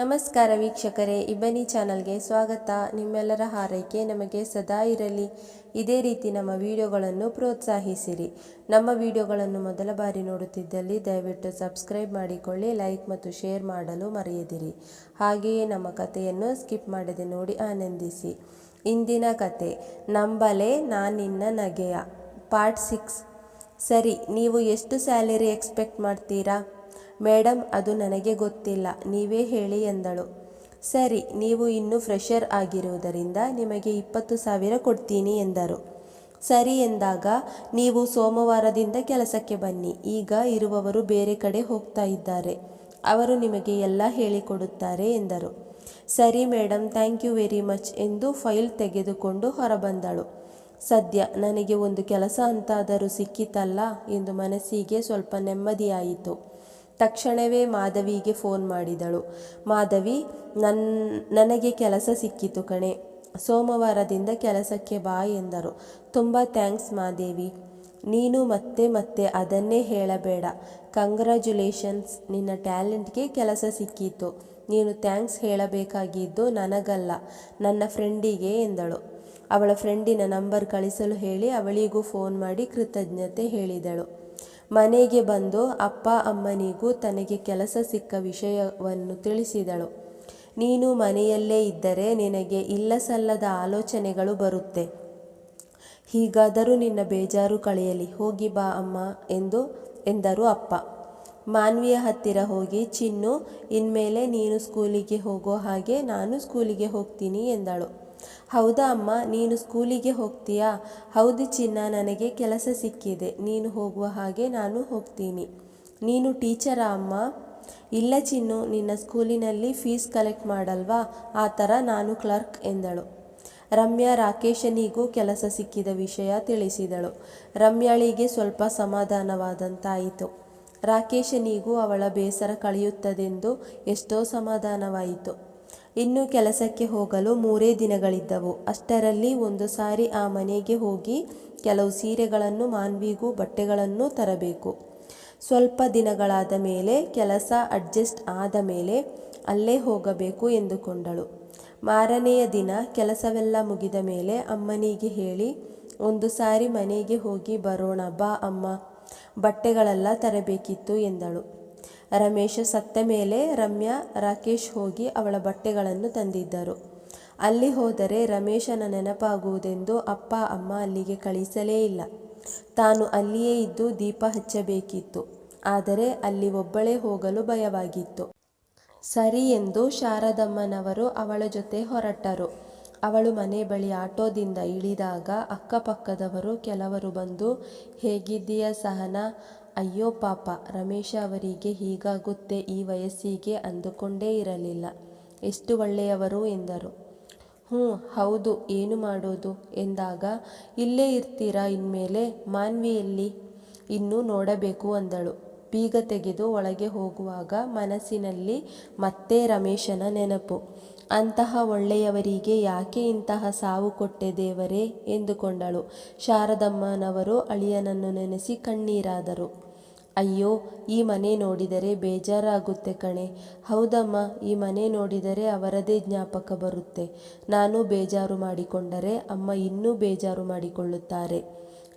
ನಮಸ್ಕಾರ ವೀಕ್ಷಕರೇ, ಇಬ್ಬನಿ ಚಾನಲ್ಗೆ ಸ್ವಾಗತ. ನಿಮ್ಮೆಲ್ಲರ ಹಾರೈಕೆ ನಮಗೆ ಸದಾ ಇರಲಿ. ಇದೇ ರೀತಿ ನಮ್ಮ ವಿಡಿಯೋಗಳನ್ನು ಪ್ರೋತ್ಸಾಹಿಸಿರಿ. ನಮ್ಮ ವಿಡಿಯೋಗಳನ್ನು ಮೊದಲ ಬಾರಿ ನೋಡುತ್ತಿದ್ದಲ್ಲಿ ದಯವಿಟ್ಟು ಸಬ್ಸ್ಕ್ರೈಬ್ ಮಾಡಿಕೊಳ್ಳಿ, ಲೈಕ್ ಮತ್ತು ಶೇರ್ ಮಾಡಲು ಮರೆಯದಿರಿ. ಹಾಗೆಯೇ ನಮ್ಮ ಕಥೆಯನ್ನು ಸ್ಕಿಪ್ ಮಾಡದೆ ನೋಡಿ ಆನಂದಿಸಿ. ಇಂದಿನ ಕತೆ ನಂಬಲೆ ನಾನಿನ್ನ ನಗೆಯ, ಪಾರ್ಟ್ ಸಿಕ್ಸ್. ಸರಿ, ನೀವು ಎಷ್ಟು ಸ್ಯಾಲರಿ ಎಕ್ಸ್ಪೆಕ್ಟ್ ಮಾಡ್ತೀರಾ? ಮೇಡಮ್ ಅದು ನನಗೆ ಗೊತ್ತಿಲ್ಲ. ನೀವೇ ಹೇಳಿ ಎಂದಳು. ಸರಿ, ನೀವು ಇನ್ನೂ ಫ್ರೆಷರ್ ಆಗಿರುವುದರಿಂದ ನಿಮಗೆ ಇಪ್ಪತ್ತು ಸಾವಿರ ಕೊಡ್ತೀನಿ ಎಂದರು. ಸರಿ ಎಂದಾಗ, ನೀವು ಸೋಮವಾರದಿಂದ ಕೆಲಸಕ್ಕೆ ಬನ್ನಿ. ಈಗ ಇರುವವರು ಬೇರೆ ಕಡೆ ಹೋಗ್ತಾ ಇದ್ದಾರೆ. ಅವರು ನಿಮಗೆ ಎಲ್ಲ ಹೇಳಿಕೊಡುತ್ತಾರೆ ಎಂದರು. ಸರಿ madam thank you very much ಎಂದು ಫೈಲ್ ತೆಗೆದುಕೊಂಡು ಹೊರಬಂದಳು. ಸದ್ಯ ನನಗೆ ಒಂದು ಕೆಲಸ ಅಂತಾದರೂ ಸಿಕ್ಕಿತಲ್ಲ ಎಂದು ಮನಸ್ಸಿಗೆ ಸ್ವಲ್ಪ ನೆಮ್ಮದಿಯಾಯಿತು. ತಕ್ಷಣವೇ ಮಾಧವಿಗೆ ಫೋನ್ ಮಾಡಿದಳು. ಮಾಧವಿ ನನ್ನ ನನಗೆ ಕೆಲಸ ಸಿಕ್ಕಿತು ಕಣೆ. ಸೋಮವಾರದಿಂದ ಕೆಲಸಕ್ಕೆ ಬಾ ಎಂದರು. ತುಂಬ ಥ್ಯಾಂಕ್ಸ್ ಮಾದೇವಿ. ನೀನು ಮತ್ತೆ ಮತ್ತೆ ಅದನ್ನೇ ಹೇಳಬೇಡ. ಕಂಗ್ರ್ಯಾಚುಲೇಷನ್ಸ್, ನಿನ್ನ ಟ್ಯಾಲೆಂಟ್ಗೆ ಕೆಲಸ ಸಿಕ್ಕಿತು. ನೀನು ಥ್ಯಾಂಕ್ಸ್ ಹೇಳಬೇಕಾಗಿದ್ದು ನನಗಲ್ಲ, ನನ್ನ ಫ್ರೆಂಡಿಗೆ ಎಂದಳು. ಅವಳ ಫ್ರೆಂಡಿನ ನಂಬರ್ ಕಳಿಸಲು ಹೇಳಿ ಅವಳಿಗೂ ಫೋನ್ ಮಾಡಿ ಕೃತಜ್ಞತೆ ಹೇಳಿದಳು. ಮನೆಗೆ ಬಂದು ಅಪ್ಪ ಅಮ್ಮನಿಗೂ ತನಗೆ ಕೆಲಸ ಸಿಕ್ಕ ವಿಷಯವನ್ನು ತಿಳಿಸಿದಳು. ನೀನು ಮನೆಯಲ್ಲೇ ಇದ್ದರೆ ನಿನಗೆ ಇಲ್ಲಸಲ್ಲದ ಆಲೋಚನೆಗಳು ಬರುತ್ತೆ. ಹೀಗಾದರೂ ನಿನ್ನ ಬೇಜಾರು ಕಳೆಯಲಿ. ಹೋಗಿ ಬಾ ಅಮ್ಮ ಎಂದು ಎಂದರು ಅಪ್ಪ. ಮಾನ್ವಿಯ ಹತ್ತಿರ ಹೋಗಿ, ಚಿನ್ನು, ಇನ್ಮೇಲೆ ನೀನು ಸ್ಕೂಲಿಗೆ ಹೋಗೋ ಹಾಗೆ ನಾನು ಸ್ಕೂಲಿಗೆ ಹೋಗ್ತೀನಿ ಎಂದಳು. ಹೌದಾ ಅಮ್ಮ, ನೀನು ಸ್ಕೂಲಿಗೆ ಹೋಗ್ತೀಯಾ? ಹೌದು ಚಿನ್ನ, ನನಗೆ ಕೆಲಸ ಸಿಕ್ಕಿದೆ. ನೀನು ಹೋಗುವ ಹಾಗೆ ನಾನು ಹೋಗ್ತೀನಿ. ನೀನು ಟೀಚರಾ ಅಮ್ಮ? ಇಲ್ಲ ಚಿನ್ನು, ನಿನ್ನ ಸ್ಕೂಲಿನಲ್ಲಿ ಫೀಸ್ ಕಲೆಕ್ಟ್ ಮಾಡಲ್ವಾ? ಆ ಥರ ನಾನು ಕ್ಲರ್ಕ್ ಎಂದಳು. ರಮ್ಯಾ ರಾಕೇಶನಿಗೂ ಕೆಲಸ ಸಿಕ್ಕಿದ ವಿಷಯ ತಿಳಿಸಿದಳು. ರಮ್ಯಾಳಿಗೆ ಸ್ವಲ್ಪ ಸಮಾಧಾನವಾದಂತಾಯಿತು. ರಾಕೇಶನಿಗೂ ಅವಳ ಬೇಸರ ಕಳೆಯುತ್ತದೆಂದು ಎಷ್ಟೋ ಸಮಾಧಾನವಾಯಿತು. ಇನ್ನು ಕೆಲಸಕ್ಕೆ ಹೋಗಲು ಮೂರೇ ದಿನಗಳಿದ್ದವು. ಅಷ್ಟರಲ್ಲಿ ಒಂದು ಸಾರಿ ಆ ಮನೆಗೆ ಹೋಗಿ ಕೆಲವು ಸೀರೆಗಳನ್ನು, ಮಾನ್ವಿಗೂ ಬಟ್ಟೆಗಳನ್ನು ತರಬೇಕು. ಸ್ವಲ್ಪ ದಿನಗಳಾದ ಮೇಲೆ ಕೆಲಸ ಅಡ್ಜಸ್ಟ್ ಆದ ಮೇಲೆ ಅಲ್ಲೇ ಹೋಗಬೇಕು ಎಂದುಕೊಂಡಳು. ಮಾರನೆಯ ದಿನ ಕೆಲಸವೆಲ್ಲ ಮುಗಿದ ಮೇಲೆ ಅಮ್ಮನಿಗೆ ಹೇಳಿ, ಒಂದು ಸಾರಿ ಮನೆಗೆ ಹೋಗಿ ಬರೋಣ ಬಾ ಅಮ್ಮ. ಬಟ್ಟೆಗಳೆಲ್ಲ ತರಬೇಕಿತ್ತು ಎಂದಳು. ರಮೇಶ ಸತ್ತ ಮೇಲೆ ರಮ್ಯಾ, ರಾಕೇಶ್ ಹೋಗಿ ಅವಳ ಬಟ್ಟೆಗಳನ್ನು ತಂದಿದ್ದರು. ಅಲ್ಲಿ ಹೋದರೆ ರಮೇಶನ ನೆನಪಾಗುವುದೆಂದು ಅಪ್ಪ, ಅಮ್ಮ ಅಲ್ಲಿಗೆ ಕಳಿಸಲೇ ಇಲ್ಲ. ತಾನು ಅಲ್ಲಿಯೇ ಇದ್ದು ದೀಪ ಹಚ್ಚಬೇಕಿತ್ತು. ಆದರೆ ಅಲ್ಲಿ ಒಬ್ಬಳೇ ಹೋಗಲು ಭಯವಾಗಿತ್ತು. ಸರಿ ಎಂದು ಶಾರದಮ್ಮನವರು ಅವಳ ಜೊತೆ ಹೊರಟರು. ಅವಳು ಮನೆ ಬಳಿ ಆಟೋದಿಂದ ಇಳಿದಾಗ ಅಕ್ಕಪಕ್ಕದವರು ಕೆಲವರು ಬಂದು, ಹೇಗಿದ್ದೀಯ ಸಹನಾ? ಅಯ್ಯೋ ಪಾಪ, ರಮೇಶ ಅವರಿಗೆ ಹೀಗಾಗುತ್ತೆ, ಈ ವಯಸ್ಸಿಗೆ ಅಂದುಕೊಂಡೇ ಇರಲಿಲ್ಲ. ಎಷ್ಟು ಒಳ್ಳೆಯವರು ಎಂದರು. ಹ್ಞೂ, ಹೌದು, ಏನು ಮಾಡೋದು? ಎಂದಾಗ, ಇಲ್ಲೇ ಇರ್ತೀರಾ ಇನ್ಮೇಲೆ? ಮಾನ್ವಿಯಲ್ಲಿ ಇನ್ನೂ ನೋಡಬೇಕು ಅಂದಳು. ಬೀಗ ತೆಗೆದು ಒಳಗೆ ಹೋಗುವಾಗ ಮನಸ್ಸಿನಲ್ಲಿ ಮತ್ತೆ ರಮೇಶನ ನೆನಪು. ಅಂತಹ ಒಳ್ಳೆಯವರಿಗೆ ಯಾಕೆ ಇಂತಹ ಸಾವು ಕೊಟ್ಟೆ ದೇವರೇ? ಎಂದುಕೊಂಡಳು. ಶಾರದಮ್ಮನವರು ಅಳಿಯನನ್ನು ನೆನೆಸಿ ಕಣ್ಣೀರಾದರು. ಅಯ್ಯೋ, ಈ ಮನೆ ನೋಡಿದರೆ ಬೇಜಾರಾಗುತ್ತೆ ಕಣೆ. ಹೌದಮ್ಮ, ಈ ಮನೆ ನೋಡಿದರೆ ಅವರದೇ ಜ್ಞಾಪಕ ಬರುತ್ತೆ. ನಾನು ಬೇಜಾರು ಮಾಡಿಕೊಂಡರೆ ಅಮ್ಮ ಇನ್ನೂ ಬೇಜಾರು ಮಾಡಿಕೊಳ್ಳುತ್ತಾರೆ.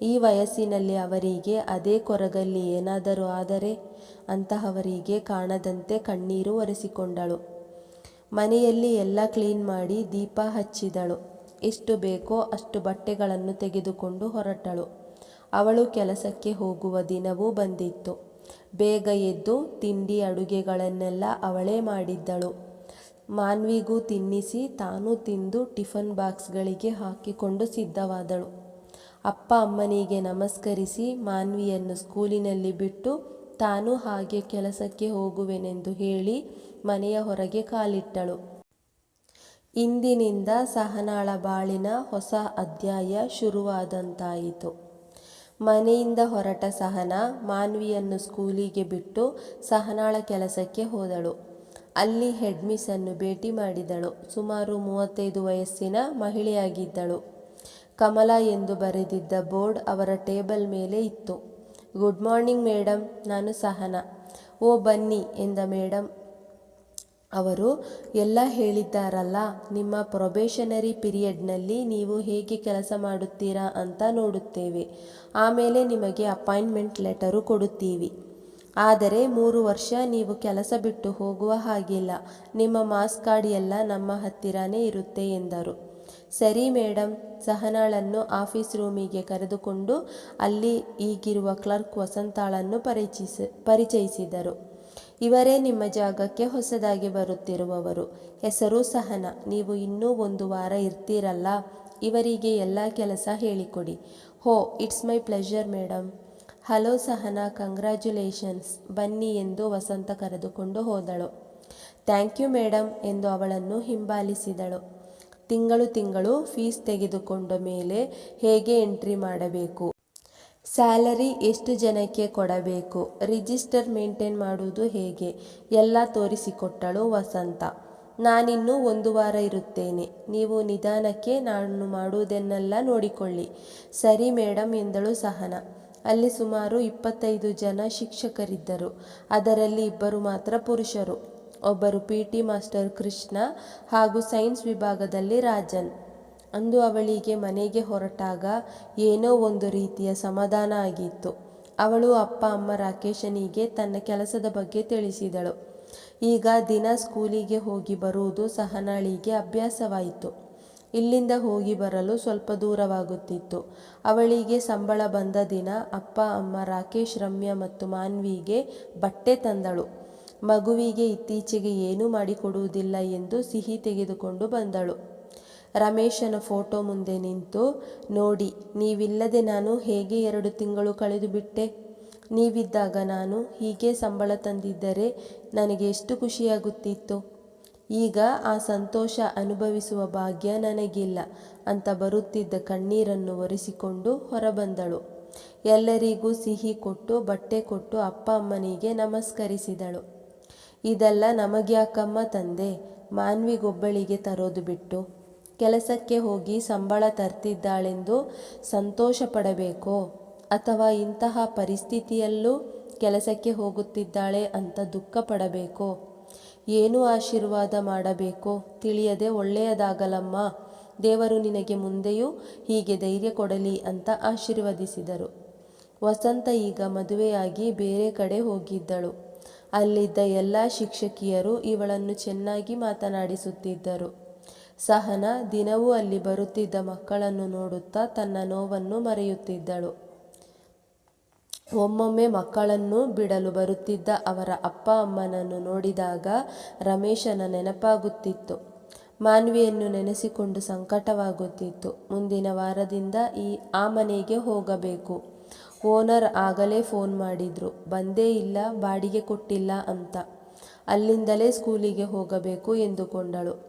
ಈ ವಯಸ್ಸಿನಲ್ಲಿ ಅವರಿಗೆ ಅದೇ ಕೊರಗಲ್ಲಿ ಏನಾದರೂ ಆದರೆ ಅಂತಹವರಿಗೆ ಕಾಣದಂತೆ ಕಣ್ಣೀರು ಒರೆಸಿಕೊಂಡಳು. ಮನೆಯಲ್ಲಿ ಎಲ್ಲ ಕ್ಲೀನ್ ಮಾಡಿ ದೀಪ ಹಚ್ಚಿದಳು. ಎಷ್ಟು ಬೇಕೋ ಅಷ್ಟು ಬಟ್ಟೆಗಳನ್ನು ತೆಗೆದುಕೊಂಡು ಹೊರಟಳು. ಅವಳು ಕೆಲಸಕ್ಕೆ ಹೋಗುವ ದಿನವೂ ಬಂದಿತ್ತು. ಬೇಗ ಎದ್ದು ತಿಂಡಿ ಅಡುಗೆಗಳನ್ನೆಲ್ಲ ಅವಳೇ ಮಾಡಿದ್ದಳು. ಮಾನ್ವಿಗೂ ತಿನ್ನಿಸಿ ತಾನೂ ತಿಂದು ಟಿಫನ್ ಬಾಕ್ಸ್ಗಳಿಗೆ ಹಾಕಿಕೊಂಡು ಸಿದ್ಧವಾದಳು. ಅಪ್ಪ ಅಮ್ಮನಿಗೆ ನಮಸ್ಕರಿಸಿ ಮಾನ್ವಿಯನ್ನು ಸ್ಕೂಲಿನಲ್ಲಿ ಬಿಟ್ಟು ತಾನು ಹಾಗೆ ಕೆಲಸಕ್ಕೆ ಹೋಗುವೆನೆಂದು ಹೇಳಿ ಮನೆಯ ಹೊರಗೆ ಕಾಲಿಟ್ಟಳು. ಇಂದಿನಿಂದ ಸಹನಾಳ ಬಾಳಿನ ಹೊಸ ಅಧ್ಯಾಯ ಶುರುವಾದಂತಾಯಿತು. ಮನೆಯಿಂದ ಹೊರಟ ಸಹನ ಮಾನ್ವಿಯನ್ನು ಸ್ಕೂಲಿಗೆ ಬಿಟ್ಟು ಸಹನಾಳ ಕೆಲಸಕ್ಕೆ ಹೋದಳು. ಅಲ್ಲಿ ಹೆಡ್ಮಿಸನ್ನು ಭೇಟಿ ಮಾಡಿದಳು. ಸುಮಾರು ಮೂವತ್ತೈದು ವಯಸ್ಸಿನ ಮಹಿಳೆಯಾಗಿದ್ದಳು. ಕಮಲ ಎಂದು ಬರೆದಿದ್ದ ಬೋರ್ಡ್ ಅವರ ಟೇಬಲ್ ಮೇಲೆ ಇತ್ತು. ಗುಡ್ ಮಾರ್ನಿಂಗ್ ಮೇಡಮ್ ನಾನು ಸಹನ. ಓ ಬನ್ನಿ ಎಂದ ಮೇಡಮ್ ಅವರು, ಎಲ್ಲ ಹೇಳಿದ್ದಾರಲ್ಲ, ನಿಮ್ಮ ಪ್ರೊಬೇಷನರಿ ಪಿರಿಯಡ್ನಲ್ಲಿ ನೀವು ಹೇಗೆ ಕೆಲಸ ಮಾಡುತ್ತೀರಾ ಅಂತ ನೋಡುತ್ತೇವೆ. ಆಮೇಲೆ ನಿಮಗೆ ಅಪಾಯಿಂಟ್ಮೆಂಟ್ ಲೆಟರು ಕೊಡುತ್ತೀವಿ. ಆದರೆ, ಮೂರು ವರ್ಷ ನೀವು ಕೆಲಸ ಬಿಟ್ಟು ಹೋಗುವ ಹಾಗಿಲ್ಲ. ನಿಮ್ಮ ಮಾಸ್ ಕಾರ್ಡ್ ಎಲ್ಲ ನಮ್ಮ ಹತ್ತಿರನೇ ಇರುತ್ತೆ ಎಂದರು. ಸರಿ ಮೇಡಮ್ ಸಹನಾಳನ್ನು ಆಫೀಸ್ ರೂಮಿಗೆ ಕರೆದುಕೊಂಡು ಅಲ್ಲಿ ಈಗಿರುವ ಕ್ಲರ್ಕ್ ವಸಂತಾಳನ್ನು ಪರಿಚಯಿಸಿ ಪರಿಚಯಿಸಿದರು. ಇವರೇ ನಿಮ್ಮ ಜಾಗಕ್ಕೆ ಹೊಸದಾಗಿ ಬರುತ್ತಿರುವವರು. ಹೆಸರು ಸಹನ. ನೀವು ಇನ್ನೂ ಒಂದು ವಾರ ಇರ್ತೀರಲ್ಲ. ಇವರಿಗೆ ಎಲ್ಲ ಕೆಲಸ ಹೇಳಿಕೊಡಿ. ಹೋ, it's my pleasure madam hello Sahana, congratulations. ಬನ್ನಿ ಎಂದು ವಸಂತ ಕರೆದುಕೊಂಡು ಹೋದಳು. ಥ್ಯಾಂಕ್ ಯು ಮೇಡಮ್ ಎಂದು ಅವಳನ್ನು ಹಿಂಬಾಲಿಸಿದಳು. ತಿಂಗಳು ತಿಂಗಳು ಫೀಸ್ ತೆಗೆದುಕೊಂಡ ಮೇಲೆ ಹೇಗೆ ಎಂಟ್ರಿ ಮಾಡಬೇಕು? ಸ್ಯಾಲರಿ ಎಷ್ಟು ಜನಕ್ಕೆ ಕೊಡಬೇಕು? ರಿಜಿಸ್ಟರ್ ಮೇಂಟೈನ್ ಮಾಡುವುದು ಹೇಗೆ? ಎಲ್ಲ ತೋರಿಸಿಕೊಟ್ಟಳು ವಸಂತ. ನಾನಿನ್ನೂ ಒಂದು ವಾರ ಇರುತ್ತೇನೆ. ನೀವು ನಿಧಾನಕ್ಕೆ ನಾನು ಮಾಡುವುದನ್ನೆಲ್ಲ ನೋಡಿಕೊಳ್ಳಿ. ಸರಿ ಮೇಡಮ್ ಎಂದಳು ಸಹನ. ಅಲ್ಲಿ ಸುಮಾರು ಇಪ್ಪತ್ತೈದು ಜನ ಶಿಕ್ಷಕರಿದ್ದರು. ಅದರಲ್ಲಿ ಇಬ್ಬರು ಮಾತ್ರ ಪುರುಷರು. ಒಬ್ಬರು ಪಿ ಟಿ ಮಾಸ್ಟರ್ ಕೃಷ್ಣ ಹಾಗೂ ಸೈನ್ಸ್ ವಿಭಾಗದಲ್ಲಿ ರಾಜನ್. ಅಂದು ಅವಳಿಗೆ ಮನೆಗೆ ಹೊರಟಾಗ ಏನೋ ಒಂದು ರೀತಿಯ ಸಮಾಧಾನ ಆಗಿತ್ತು. ಅವಳು ಅಪ್ಪ ಅಮ್ಮ ರಾಕೇಶನಿಗೆ ತನ್ನ ಕೆಲಸದ ಬಗ್ಗೆ ತಿಳಿಸಿದಳು. ಈಗ ದಿನ ಸ್ಕೂಲಿಗೆ ಹೋಗಿ ಬರುವುದು ಸಹನಾಳಿಗೆ ಅಭ್ಯಾಸವಾಯಿತು. ಇಲ್ಲಿಂದ ಹೋಗಿ ಬರಲು ಸ್ವಲ್ಪ ದೂರವಾಗುತ್ತಿತ್ತು. ಅವಳಿಗೆ ಸಂಬಳ ಬಂದ ದಿನ ಅಪ್ಪ, ಅಮ್ಮ, ರಾಕೇಶ್, ರಮ್ಯಾ ಮತ್ತು ಮಾನ್ವಿಗೆ ಬಟ್ಟೆ ತಂದಳು. ಮಗುವಿಗೆ ಇತ್ತೀಚೆಗೆ ಏನೂ ಮಾಡಿಕೊಡುವುದಿಲ್ಲ ಎಂದು ಸಿಹಿ ತೆಗೆದುಕೊಂಡು ಬಂದಳು. ರಮೇಶನ ಫೋಟೋ ಮುಂದೆ ನಿಂತು, ನೋಡಿ, ನೀವಿಲ್ಲದೆ ನಾನು ಹೇಗೆ ಎರಡು ತಿಂಗಳು ಕಳೆದು ಬಿಟ್ಟೆ? ನೀವಿದ್ದಾಗ ನಾನು ಹೀಗೆ ಸಂಬಳ ತಂದಿದ್ದರೆ ನನಗೆ ಎಷ್ಟು ಖುಷಿಯಾಗುತ್ತಿತ್ತು? ಈಗ ಆ ಸಂತೋಷ ಅನುಭವಿಸುವ ಭಾಗ್ಯ ನನಗಿಲ್ಲ ಅಂತ ಬರುತ್ತಿದ್ದ ಕಣ್ಣೀರನ್ನು ಒರೆಸಿಕೊಂಡು ಹೊರಬಂದಳು. ಎಲ್ಲರಿಗೂ ಸಿಹಿ ಕೊಟ್ಟು, ಬಟ್ಟೆ ಕೊಟ್ಟು ಅಪ್ಪ ಅಮ್ಮನಿಗೆ ನಮಸ್ಕರಿಸಿದಳು. ಇದೆಲ್ಲ ನಮಗ್ಯಾಕಮ್ಮ ತಂದೆ, ಮಾನ್ವಿಗೊಬ್ಬಳಿಗೆ ತರೋದು ಬಿಟ್ಟು. ಕೆಲಸಕ್ಕೆ ಹೋಗಿ ಸಂಬಳ ತರ್ತಿದ್ದಾಳೆಂದು ಸಂತೋಷ ಪಡಬೇಕೋ ಅಥವಾ ಇಂತಹ ಪರಿಸ್ಥಿತಿಯಲ್ಲೂ ಕೆಲಸಕ್ಕೆ ಹೋಗುತ್ತಿದ್ದಾಳೆ ಅಂತ ದುಃಖ ಪಡಬೇಕೋ ಏನು ಆಶೀರ್ವಾದ ಮಾಡಬೇಕೋ? ತಿಳಿಯದೆ ಒಳ್ಳೆಯದಾಗಲಮ್ಮ. ದೇವರು ನಿನಗೆ ಮುಂದೆಯೂ ಹೀಗೆ ಧೈರ್ಯ ಕೊಡಲಿ ಅಂತ ಆಶೀರ್ವದಿಸಿದರು. ವಸಂತ ಈಗ ಮದುವೆಯಾಗಿ ಬೇರೆ ಕಡೆ ಹೋಗಿದ್ದಳು. ಅಲ್ಲಿದ್ದ ಎಲ್ಲ ಶಿಕ್ಷಕಿಯರು ಇವಳನ್ನು ಚೆನ್ನಾಗಿ ಮಾತನಾಡಿಸುತ್ತಿದ್ದರು. ಸಹನ ದಿನವೂ ಅಲ್ಲಿ ಬರುತ್ತಿದ್ದ ಮಕ್ಕಳನ್ನು ನೋಡುತ್ತಾ ತನ್ನ ನೋವನ್ನು ಮರೆಯುತ್ತಿದ್ದಳು. ಒಮ್ಮೊಮ್ಮೆ ಮಕ್ಕಳನ್ನು ಬಿಡಲು ಬರುತ್ತಿದ್ದ ಅವರ ಅಪ್ಪ ಅಮ್ಮನನ್ನು ನೋಡಿದಾಗ ರಮೇಶನ ನೆನಪಾಗುತ್ತಿತ್ತು. ಮಾನ್ವಿಯನ್ನು ನೆನೆಸಿಕೊಂಡು ಸಂಕಟವಾಗುತ್ತಿತ್ತು. ಮುಂದಿನ ವಾರದಿಂದ ಈ ಆ ಮನೆಗೆ ಹೋಗಬೇಕು. ಓನರ್ ಆಗಲೇ ಫೋನ್ ಮಾಡಿದ್ರು. ಬಂದೇ ಇಲ್ಲ, ಬಾಡಿಗೆ ಕೊಟ್ಟಿಲ್ಲ ಅಂತ. ಅಲ್ಲಿಂದಲೇ ಸ್ಕೂಲಿಗೆ ಹೋಗಬೇಕು ಎಂದುಕೊಂಡಳು.